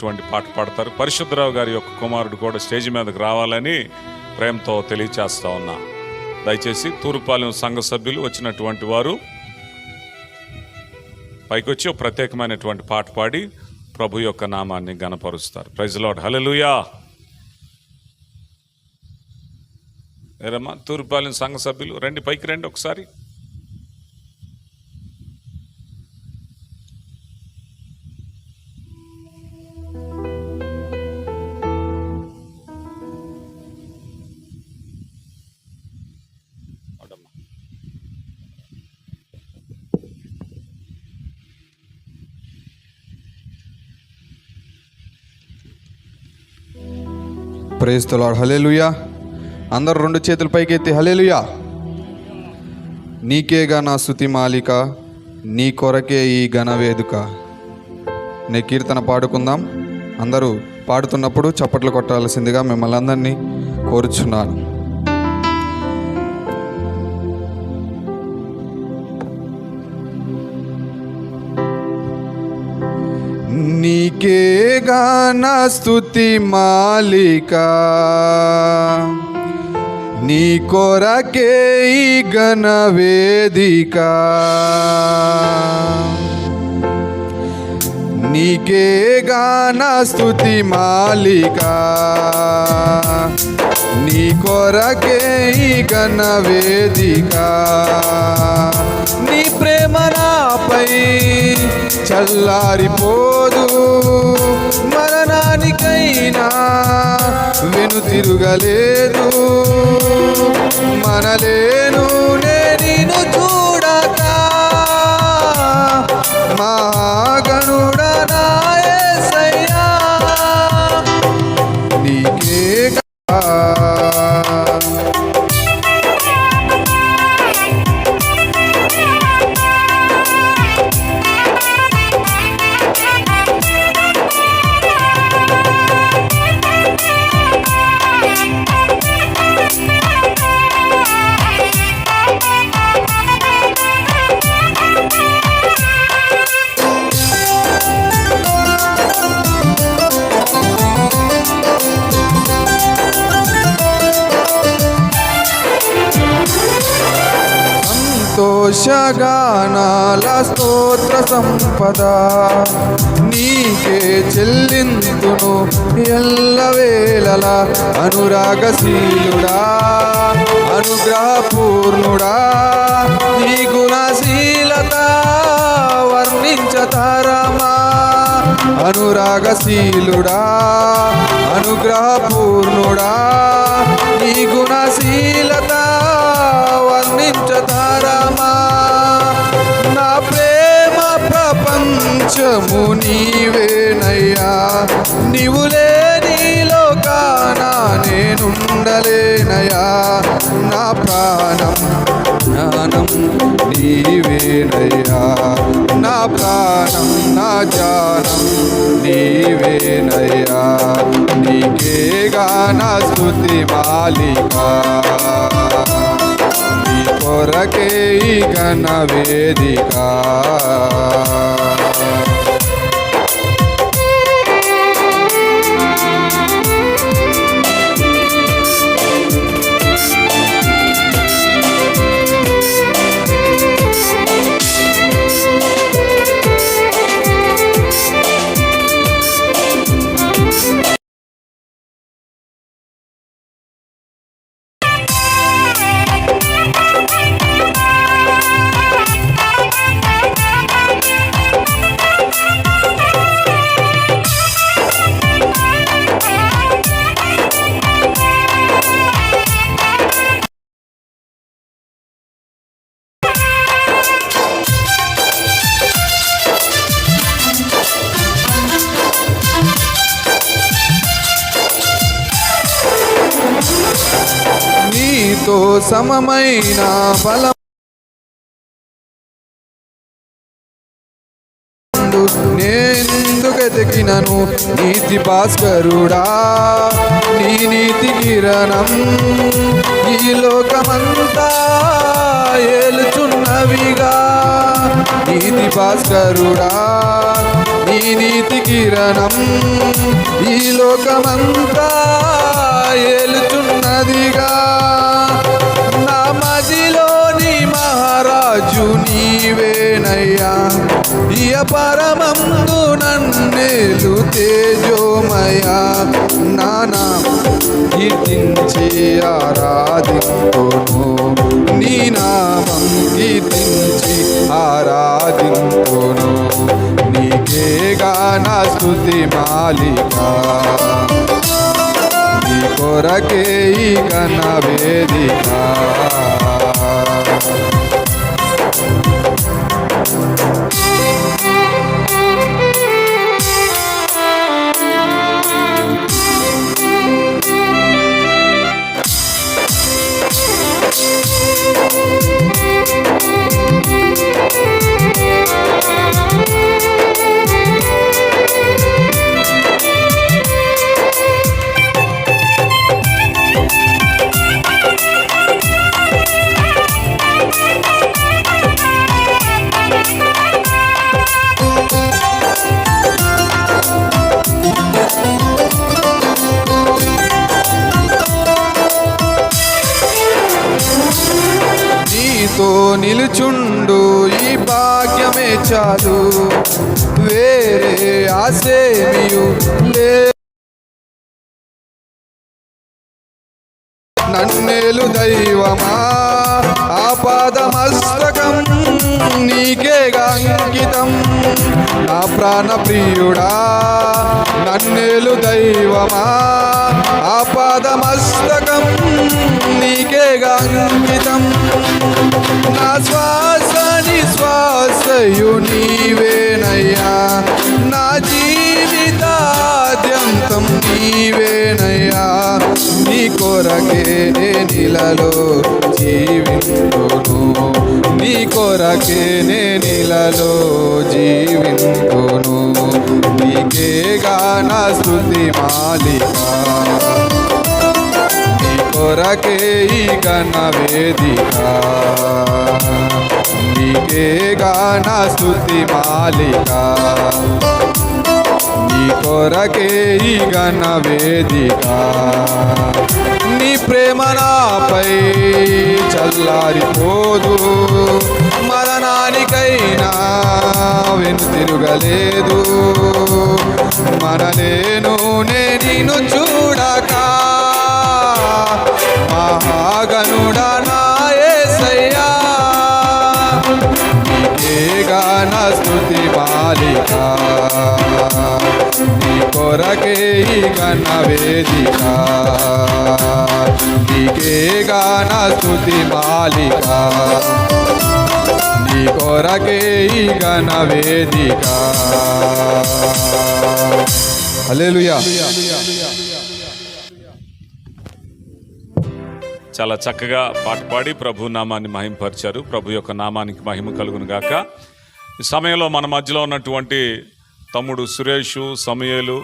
అనేటువంటి పాట పాడతారు. పరిశుద్ధరావు గారి యొక్క కుమారుడు కూడా స్టేజ్ మీదకి రావాలని ప్రేమతో తెలియచేస్తా ఉన్నా. దయచేసి తూరుపాలెం సంఘ సభ్యులు వచ్చినటువంటి వారు పైకి వచ్చి ఒక ప్రత్యేకమైనటువంటి పాట పాడి ప్రభు యొక్క నామాన్ని గణపరుస్తారు ప్రైజ్ లాడ్ హలలుయా ఏరమ్మా తూర్పాలెం సంఘ సభ్యులు రండి పైకి రండి ఒకసారి. ప్రేస్తులాడు హలేలుయా అందరు రెండు చేతుల పైకి ఎత్తి హలేలుయా నీకేగా నా శృతి మాలిక నీ కొరకే ఈ ఘన వేదిక. నీ కీర్తన పాడుకుందాం. అందరూ పాడుతున్నప్పుడు చప్పట్లు కొట్టాల్సిందిగా మిమ్మల్ని అందరినీ కోరుచున్నాను. నీకే నా స్థుతి మాలిక. నీ కొరకే ఈ గణ వేదిక. నీకే నా స్థుతి మాలిక. నీ కొరకే ఈ గణ వేదిక. నీ ప్రేమ నాపై చల్లారిపోదు. మరణానికైనా వెను తిరుగలేదు మనలేను నేను చూడక. మహాగణుడ ఘోషగానాల స్తోత్ర సంపద నీకే చెల్లింతును ఎల్లవేళల అనురాగశీలుడా అనుగ్రహపూర్ణుడా. నీ గుణశీలత వర్ణించతారమా అనురాగశీలుడా అనుగ్రహపూర్ణుడా. నీ గుణశీలత వర్ణించ ప్రపంచము నీవేనయ్యా. నీవు లేని లోకాన నేనుండలేనయ్యా. నా ప్రాణం జ్ఞానం నీవేనయ్యా. నా ప్రాణం నా జానం నీవేనయ్యా. నీకేగా నా స్థుతి మాలిక నీ కొరకే ఈ ఘన వేదిక నీతో సమమైన బలం. నేనెందుకెతికినను నీతి భాస్కరుడా నీ నీతి కిరణం. ఈ లోకమంతా ఏలుచున్నవిగా. నీతి భాస్కరుడా నీ నీతి కిరణం. ఈ లోకమంతా ఏలుచున్నదిగా కీర్తించి ఆరాధింపును. నీ నామం కీర్తించి ఆరాధింపును. నీకే నా స్థుతి మాలిక. నీ కొరకే ఈ గణ వేదిక. నిలుచుండు ఈ భాగ్యమే చాలు. వేరే ఆసేమియు లే. నన్నేలు దైవమా? ఆపాదమస్తకం నీకేగా అంకితం. నా ప్రాణ ప్రియుడా నన్నేలు దైవమా? ఆపాదమస్తకం నీకే అంకితం నా శ్వాస నిశ్వాసయు నీవేనయ్యా. నా జీవితాద్యంతం నీవేనయ్యా. నీ కొరకే నిలలో జీవింతును నీ కొరకే నే నీలలో జీవింతును నీకేగా నా స్థుతి మాలిక. నీ కొరకే ఈ గణ వేదిక. నీకే గాన స్థుతి మాలిక. నీ కొరకే ఈ గణ వేదిక. నీ ప్రేమ నాపై చల్లారిపోదు. మరణానికైనా వెను తిరగలేదు. మరలేను నే నిన్ను చూడక. మహాగనుడా నాయసయ్యా నీకేగా నా కొరకే గణ వేదిక నీకే నా స్థుతి మాలిక నీ కొరకే గణ వేదిక చాలా చక్కగా పాట పాడి ప్రభు నామాన్ని మహింపరిచారు. ప్రభు యొక్క నామానికి మహిమ కలుగును గాక. ఈ సమయంలో మన మధ్యలో ఉన్నటువంటి తమ్ముడు సురేషు సమయలు